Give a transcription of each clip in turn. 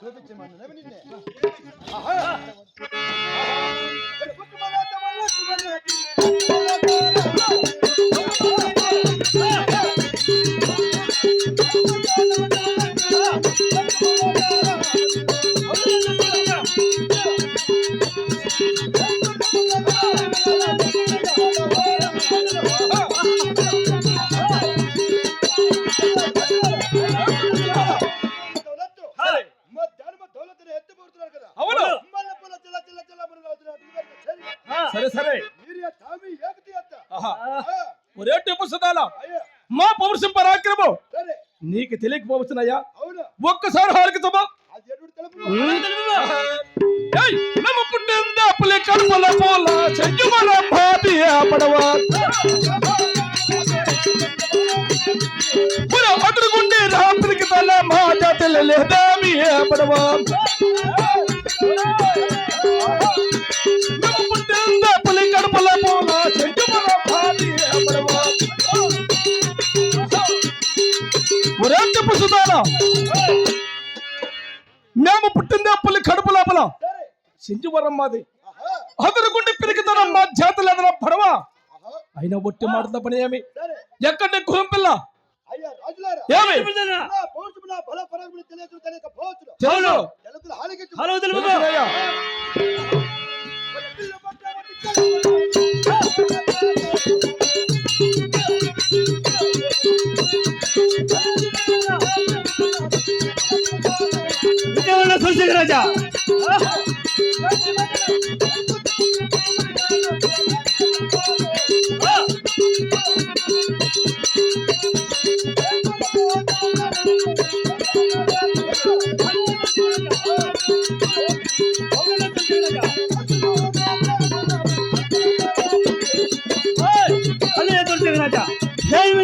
చూపించమన్నాను నిన్నే ఆహా. ఆహా. ఒరే టిప్పు మా పౌరుషం పరాక్రమం నీకు తెలియకపోవచ్చునయ్యా. ఒక్కసారి ఏయ్ నమ్మ పుట్టిందా పులి కడుపుల పూల చెయ్యుమల భాతి పడవ. పుర అదురుగుండి రాత్రికి తల మా జాతిల లేదామి పడవ మేము పుట్టిందే పులి కడుపు లోపల. సింజువరం మాది అదనుకుంటే పిరికితనం మా చేతులు ఎదన పడవ? అయినా ఒట్టి మాటల పని ఏమి? ఎక్కడ కులం పిల్ల? అయ్యా రాజులారా. ఏమి? సూర్యశేఖర రాజా.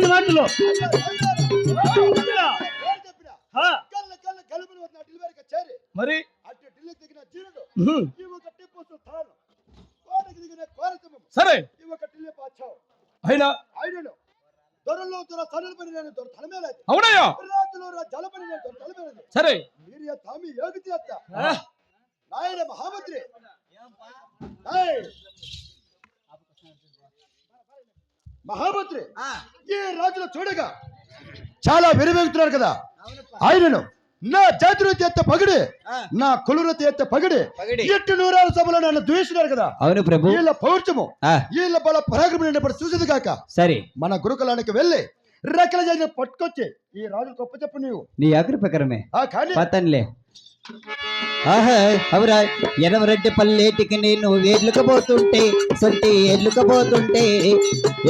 మాటలు. సరే. అయినా ఆయనను దొరలో దొర సన్నల పని నేను దొర తలమేలేదు అవునయ్యా. రాజులో రా జల పని నేను దొర తలమేలేదు సరే. మీరు తామి నాయన మహామంత్రి! మహామంత్రి. ఈ రాజులు చూడగా చాలా విరవేగుతున్నారు కదా. ఆయనను నా జాతిలో ఎత్త పగిడి నా కులురతి ఎత్త పగిడి. ఎట్టు నూరాల సభలో నన్ను ద్వేషిస్తున్నారు కదా. అవును ప్రభు. వీళ్ళ పౌర్చము వీళ్ళ బల పరాక్రమం నిన్నప్పుడు చూసేది కాక. సరే. మన గురుకులానికి వెళ్ళి రెక్కల జరిగిన పట్టుకొచ్చి ఈ రాజు గొప్ప చెప్పు నీవు. నీ ఆగ్ర ప్రకారమే పతన్లే ఆహా అవురా. ఎనమరెడ్డి పల్లెటికి నేను ఏడ్లుకపోతుంటే సొంటి ఏడ్లుకపోతుంటే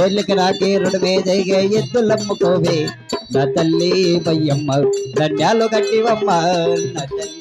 ఏడ్లకి రాకే రుడమే జరిగే ఎద్దులమ్ముకోవే. నా తల్లి బయ్యమ్మ దండాలు కట్టివమ్మ నా తల్లి.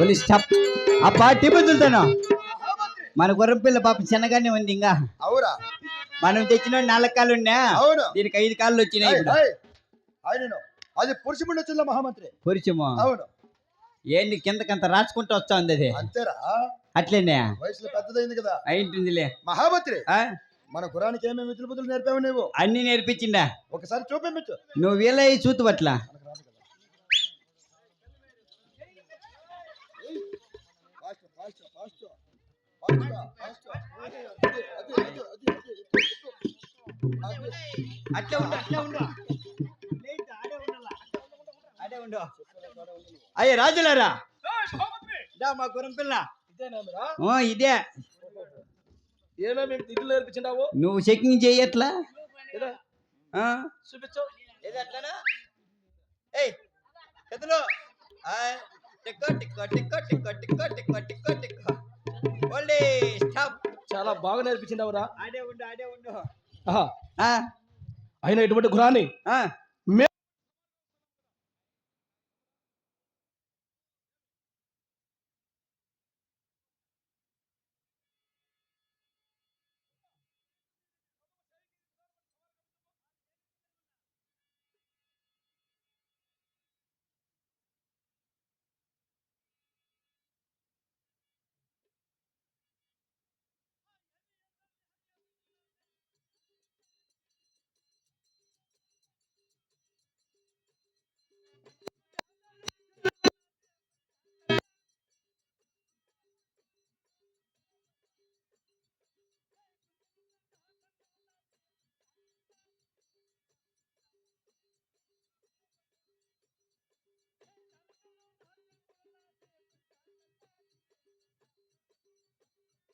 పోలీస్ స్టాప్ బదులుతాను. మన గుర్రం పిల్ల పాప చిన్నగానే ఉంది ఇంకా. అవురా. మనం తెచ్చిన నాలుగు కాళ్ళు ఉన్నా. అవును. దీనికి ఐదు కాళ్ళు వచ్చినాయి ఇప్పుడు. ఆయనను అది పురుషముండ చిల్ల మహామంత్రి. పొరిచము అవును. ఏంది కిందకంత రాచుకుంటూ వస్తా ఉంది అది? అంతేరా. అట్లేనే? వయసులో పెద్దదైంది కదా. అయింటుందిలే. మహామంత్రి. ఆ? మన గురానికి ఏమేమి విధులు బుద్ధులు నేర్పావు నువ్వు అన్ని నేర్పించిందా ఒకసారి చూపించు. నువ్వు వీళ్ళ చూతు అట్లే ఉండు అట్లే ఉండు అదే ఉండు అయ్యే రాజులారా మా గురం పిల్ల ఇదే నువ్వు చెకింగ్ చేయట్లా చూపించు ఏది అట్లానా ఏయ్ టిక్కో టిక్కో టిక్కో టిక్కో టిక్కో టిక్కో టిక్కో చాలా బాగా ఆడే ఉండు ఆడే ఉండు. అయినా ఇటువంటి గురాన్ని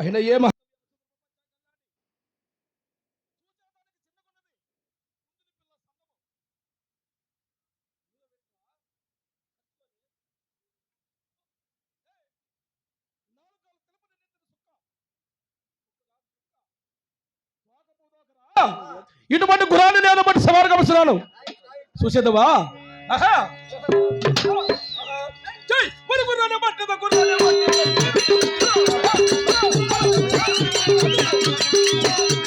ఆయన ఏ ఇటువంటి గురాన్ని నేను బట్టి సవాలు కలుస్తున్నాను చూసేదవా ఆహా జై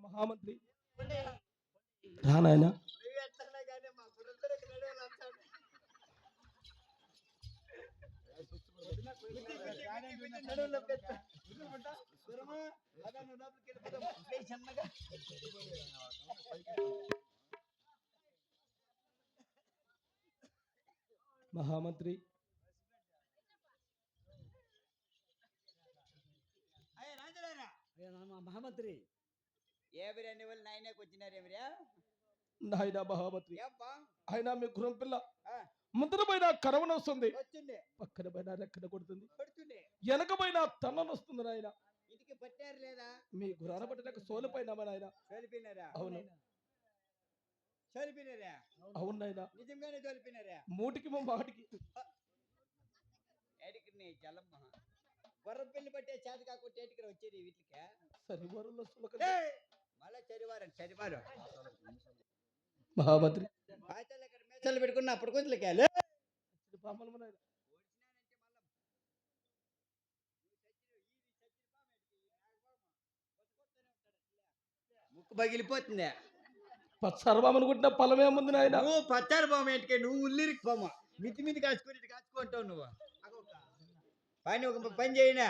महामंत्री। महामंत्री। महामंत्री। ఏ బిర్యానీ వాళ్ళు నాయనకు వచ్చినారేమిరా నాయనా ఆయన మీ గురం పిల్ల. ముందర పైన కరవన వస్తుంది. పక్కన పైన రెక్కన కొడుతుంది. వెనక పైన తన్నను వస్తుంది నాయన. ఇంటికి పట్టారు లేదా? మీ గురాన పట్టినాక సోలు పైన నాయన. అవును. అవును నాయన. నిజంగానే మూటికి మా మాటికి. ఏడికి నీ జలమ్మ గుర్రం పెళ్ళి పట్టే చేత కాకుండా ఏటికి వచ్చేది వీటికి? సరి వరుల సులక ఇక్కడ మేసాలు పెట్టుకున్న అప్పుడు కొంచెం ముక్కు పగిలిపోతుంది. పచ్చర్వం అనుకుంటున్న పొలం ఏముంది నాయన. నువ్వు పచ్చారు బొమ్మ ఏంటికే? నువ్వు ఉల్లిరికి బొమ్మ మితి మితి కాచుకొని కాచుకుంటావు నువ్వు. పని ఒక పని చేయినా?